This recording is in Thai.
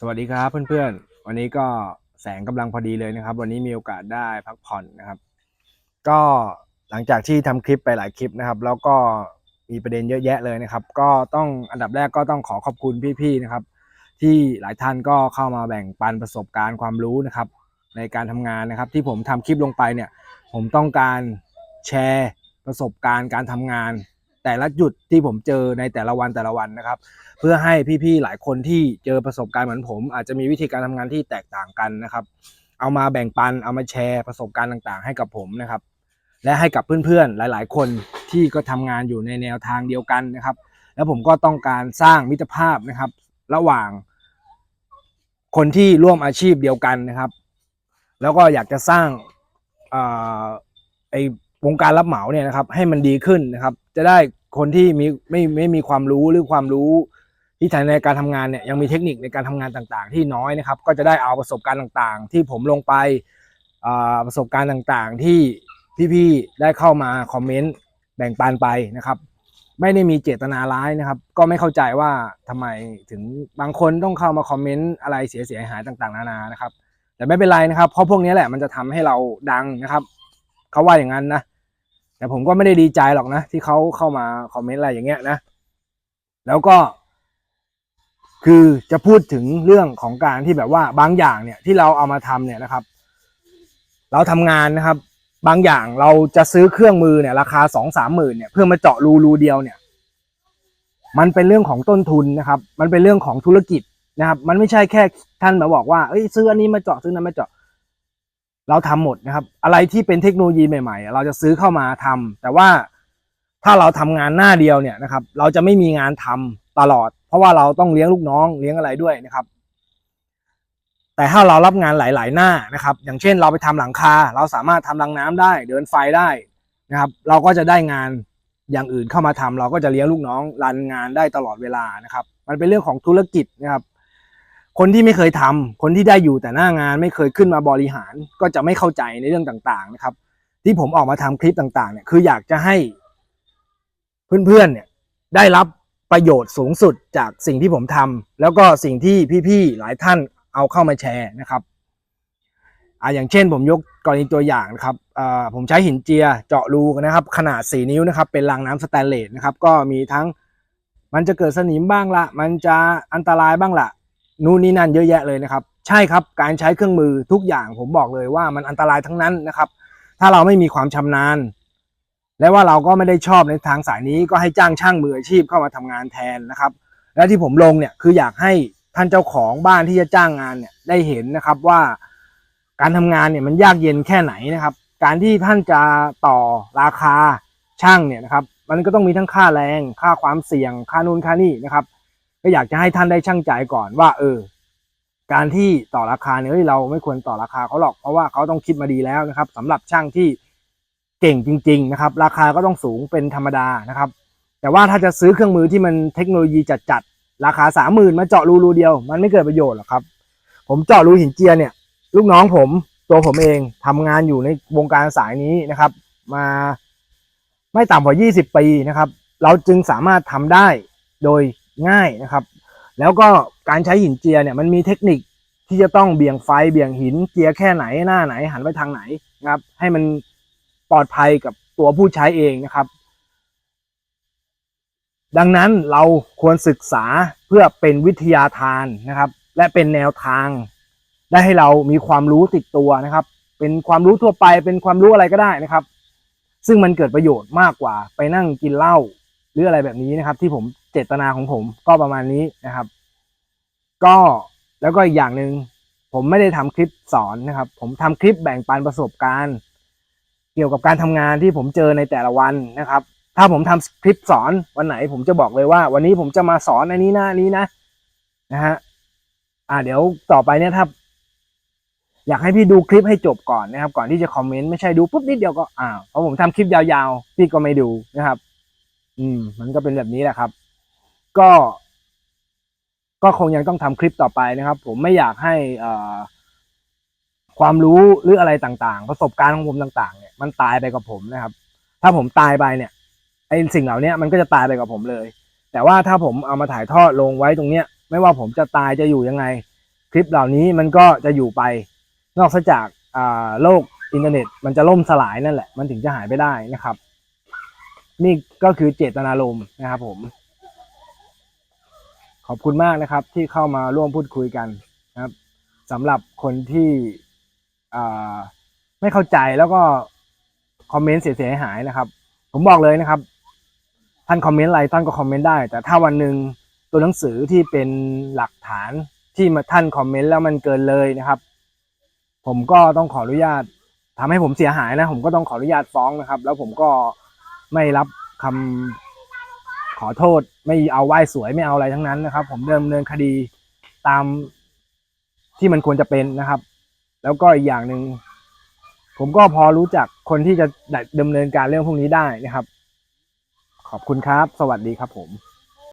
สวัสดีครับเพื่อนๆ วันนี้ก็แสงกำลังพอดีเลยนะครับ วันนี้มีโอกาสได้พักผ่อนนะครับ ก็หลังจากที่ทำคลิปไปหลายคลิปนะครับ แล้วก็มีประเด็นเยอะแยะเลยนะครับ ก็ต้องอันดับแรกก็ต้องขอขอบคุณพี่ๆนะครับ ที่หลายท่านก็เข้ามาแบ่งปันประสบการณ์ความรู้นะครับ ในการทำงานนะครับ ที่ผมทำคลิปลงไปเนี่ย ผมต้องการแชร์ประสบการณ์การทำงาน แต่ละจุดที่ผมเจอในแต่ละวันแต่ละวันนะครับ เพื่อให้พี่ๆหลายคนที่เจอประสบการณ์เหมือนผม อาจจะมีวิธีการทำงานที่แตกต่างกันนะครับ เอามาแบ่งปันเอามาแชร์ประสบการณ์ต่างๆ ให้กับผมนะครับ และให้กับเพื่อนๆหลาย ๆ คนที่ก็ทำงานอยู่ในแนวทางเดียวกันนะครับ แล้วผมก็ต้องการสร้างมิตรภาพนะครับ ระหว่างคนที่ร่วมอาชีพเดียวกันนะครับ แล้วก็อยากจะสร้างอ่อไอวงการรับเหมาเนี่ยนะครับ ให้มันดีขึ้นนะครับ จะได้ คนที่มีไม่ไม่มีความรู้หรือความรู้ที่ใชในการทำงานเนี่ยยังมีเทคนิคในการทำงานต่างๆ ที่น้อยนะครับ ก็จะได้เอาประสบการณ์ต่างๆ ที่ผมลงไปประสบการณ์ต่างๆ ที่พี่ๆได้เข้ามาคอมเมนต์แบ่งปันไปนะครับ ไม่ได้มีเจตนาร้ายนะครับ ก็ไม่เข้าใจว่าทำไมถึงบางคนต้องเข้ามาคอมเมนต์อะไรเสียหายต่างๆ นานานะครับ แต่ไม่เป็นไรนะครับ เพราะพวกนี้แหละมันจะทำให้เราดังนะครับเขาว่าอย่างนั้นนะ แต่ผมก็ไม่ได้ดีใจหรอกนะ ที่เขาเข้ามาคอมเมนต์อะไรอย่างเงี้ยนะ แล้วก็ คือจะพูดถึงเรื่องของการที่แบบว่าบางอย่างเนี่ยที่เราเอามาทำเนี่ยนะครับ เราทำงานนะครับ บางอย่างเราจะซื้อเครื่องมือเนี่ย ราคาสองสามหมื่นเนี่ยเพื่อมาเจาะรูรูเดียวเนี่ย มันเป็นเรื่องของต้นทุนนะครับ มันเป็นเรื่องของธุรกิจนะครับ มันไม่ใช่แค่ท่านมาบอกว่าเอ้ยซื้ออันนี้มาเจาะซื้อนั้นมาเจาะ เราทำหมดนะครับ อะไรที่เป็นเทคโนโลยีใหม่ ๆ เราจะซื้อเข้ามาทำแต่ว่าถ้าเราทำงานหน้าเดียวเนี่ยนะครับ เราจะไม่มีงานทำตลอด เพราะว่าเราต้องเลี้ยงลูกน้องเลี้ยงอะไรด้วยนะครับ แต่ถ้าเรารับงานหลาย ๆ หน้านะครับ อย่างเช่นเราไปทำหลังคา เราสามารถทำรังน้ำได้ เดินไฟได้นะครับ เราก็จะได้งานอย่างอื่นเข้ามาทำเราก็จะเลี้ยงลูกน้องรันงานได้ตลอดเวลานะครับ มันเป็นเรื่องของธุรกิจนะครับ คนที่ไม่เคยทำคนที่ได้อยู่แต่หน้างานไม่เคยขึ้นมาบริหาร ก็จะไม่เข้าใจในเรื่องต่างๆนะครับ ที่ผมออกมาทำคลิปต่างๆเนี่ยคืออยากจะให้ เพื่อนๆเนี่ยได้รับประโยชน์สูงสุดจากสิ่งที่ผมทำแล้วก็สิ่งที่พี่ๆหลายท่านเอาเข้ามาแชร์นะครับอ่าอย่างเช่นผมยกกรณีตัวอย่างนะครับอ่าผมใช้หินเจียเจาะรูนะครับ ขนาด 4 นิ้วนะครับ เป็นรางน้ำสแตนเลสนะครับ ก็มีทั้งมันจะเกิดสนิมบ้างละ มันจะอันตรายบ้างละ นู่นนี่นั่นเยอะแยะเลยนะครับ ใช่ครับการใช้เครื่องมือทุกอย่างผมบอกเลยว่ามันอันตรายทั้งนั้นนะครับ ถ้าเราไม่มีความชำนาญ และว่าเราก็ไม่ได้ชอบในทางสายนี้ก็ให้จ้างช่างมืออาชีพเข้ามาทำงานแทนนะครับ และที่ผมลงเนี่ยคืออยากให้ท่านเจ้าของบ้านที่จะจ้างงานเนี่ยได้เห็นนะครับว่าการทำงานเนี่ยมันยากเย็นแค่ไหนนะครับ การที่ท่านจะต่อราคาช่างเนี่ยนะครับ มันก็ต้องมีทั้งค่าแรง ค่าความเสี่ยง ค่านู่นค่านี่นะครับ ก็อยากจะให้ท่านได้ช่างใจก่อนว่า เออ การที่ต่อราคาเนี่ยเฮ้ยเราไม่ควรต่อราคาเขาหรอกเพราะว่าเขาต้องคิดมาดีแล้วนะครับสำหรับช่างที่เก่งจริง ๆ นะครับ ราคาก็ต้องสูงเป็นธรรมดานะครับ แต่ว่าถ้าจะซื้อเครื่องมือที่มันเทคโนโลยีจัดๆราคาสามหมื่นมาเจาะรูรูเดียว มันไม่เกิดประโยชน์หรอกครับ ผมเจาะรูหินเจียเนี่ย ลูกน้องผมตัวผมเองทำงานอยู่ในวงการสายนี้นะครับ มาไม่ต่ำกว่า 20 ปีนะครับ เราจึงสามารถทำได้โดย ง่ายนะครับ แล้วก็การใช้หินเจียเนี่ยมันมีเทคนิคที่จะต้องเบี่ยงไฟเบี่ยงหินเจียแค่ไหนหน้าไหนหันไปทางไหนนะครับ ให้มันปลอดภัยกับตัวผู้ใช้เองนะครับ ดังนั้นเราควรศึกษาเพื่อเป็นวิทยาทานนะครับ และเป็นแนวทาง ได้ให้เรามีความรู้ติดตัวนะครับ เป็นความรู้ทั่วไปเป็นความรู้อะไรก็ได้นะครับ ซึ่งมันเกิดประโยชน์มากกว่าไปนั่งกินเหล้า รืออะไรแบบนี้นะครับ ที่ผมเจตนาของผมก็ประมาณนี้นะครับ ก็แล้วก็อีกอย่างหนึ่งผมไม่ได้ทำคลิปสอนนะครับ ผมทำคลิปแบ่งปันประสบการณ์ เกี่ยวกับการทำงานที่ผมเจอในแต่ละวันนะครับ ถ้าผมทำคลิปสอนวันไหน ผมจะบอกเลยว่า วันนี้ผมจะมาสอนอันนี้นะอันนี้นะนะฮะอ่าเดี๋ยวต่อไปเนี่ยถ้าอยากให้พี่ดูคลิปให้จบก่อนนะครับ ก่อนที่จะคอมเมนต์ไม่ใช่ดูปุ๊บนิดเดียวก็อ้าวเพราะผมทำคลิปยาวๆ พี่ก็ไม่ดูนะครับ อืม มันก็เป็นแบบนี้แหละครับ ก็ ก็คงยังต้องทำคลิปต่อไปนะครับ ผมไม่อยากให้อ่อความรู้หรืออะไรต่างๆ ประสบการณ์ของผมต่าง ๆ เนี่ยมันตายไปกับผมนะครับ ถ้าผมตายไปเนี่ยไอ้สิ่งเหล่านี้มันก็จะตายไปกับผมเลย แต่ว่าถ้าผมเอามาถ่ายทอดลงไว้ตรงเนี้ย ไม่ว่าผมจะตายจะอยู่ยังไง คลิปเหล่านี้มันก็จะอยู่ไป นอกจากโลกอินเทอร์เน็ต มันจะล่มสลายนั่นแหละ มันถึงจะหายไปได้นะครับ นี่ก็คือเจตนารมณ์นะครับผม ขอบคุณมากนะครับ ที่เข้ามาร่วมพูดคุยกันนะครับสำหรับคนที่ไม่เข้าใจแล้วก็คอมเมนต์เสียหายนะครับ ผมบอกเลยนะครับ ท่านคอมเมนต์อะไรท่านก็คอมเมนต์ได้ แต่ถ้าวันหนึ่งตัวหนังสือที่เป็นหลักฐานที่มาท่านคอมเมนต์แล้วมันเกินเลยนะครับ ผมก็ต้องขออนุญาตทำให้ผมเสียหายนะ ผมก็ต้องขออนุญาตฟ้องนะครับ แล้วผมก็ ไม่รับคำขอโทษ ไม่เอาไหว้สวยไม่เอาอะไรทั้งนั้นนะครับ ผมดำเนินคดีตามที่มันควรจะเป็นนะครับ แล้วก็อีกอย่างหนึ่งผมก็พอรู้จักคนที่จะดำเนินการเรื่องพวกนี้ได้นะครับ ขอบคุณครับ สวัสดีครับผม